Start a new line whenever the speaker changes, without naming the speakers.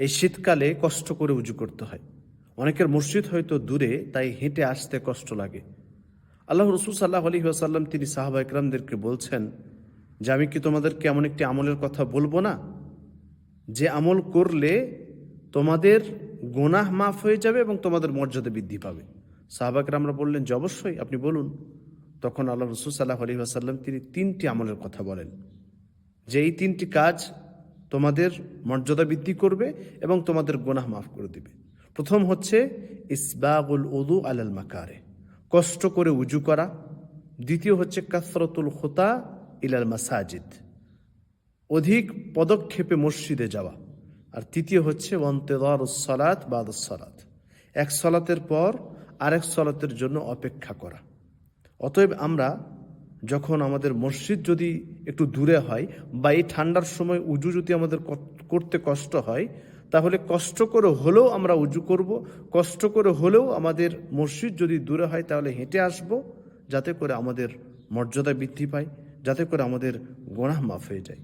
এই শীতকালে কষ্ট করে উজু করতে হয়। অনেকের মসজিদ হয়তো দূরে, তাই হেঁটে আসতে কষ্ট লাগে। আল্লাহ রসুল সাল্লাহ আলী আসাল্লাম তিনি সাহাবা ইকরামদেরকে বলছেন, যে আমি কি তোমাদেরকে এমন একটি আমলের কথা বলব না? যে আমল করলে তোমাদের গোনাহ মাফ হয়ে যাবে এবং তোমাদের মর্যাদা বৃদ্ধি পাবে। সাহাবাকরা আমরা বললেন যে অবশ্যই, আপনি বলুন। তখন আল্লাহ রসুল সাল্লাহ আলী আসাল্লাম তিনি তিনটি আমলের কথা বলেন। যে এই তিনটি কাজ তোমাদের মর্যাদা বৃদ্ধি করবে এবং তোমাদের গোনাহ মাফ করে দিবে। প্রথম হচ্ছে ইসবাগুল উদু আলাল মাকারে, কষ্ট করে উজু করা। দ্বিতীয় হচ্ছে কাসরতুল খোতা ইলাল মাসাজিদ, অধিক পদক্ষেপে মসজিদে যাওয়া। আর তৃতীয় হচ্ছে অন্তেদার সলাত বাদ সলাত, এক সলাতের পর আরেক সলাতের জন্য অপেক্ষা করা। অতএব আমরা যখন আমাদের মসজিদ যদি একটু দূরে হয় বা এই ঠান্ডার সময় উজু যদি আমাদের করতে কষ্ট হয়, তাহলে কষ্ট করে হলেও আমরা উজু করব, কষ্ট করে হলেও আমাদের মসজিদ যদি দূরে হয় তাহলে হেঁটে আসব, যাতে করে আমাদের মর্যাদা বৃদ্ধি পায়, যাতে করে আমাদের গোনাহ মাফ হয়ে যায়।